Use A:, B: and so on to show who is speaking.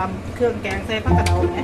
A: ตำเครื่องแกงใส่ผักกระเดาไหม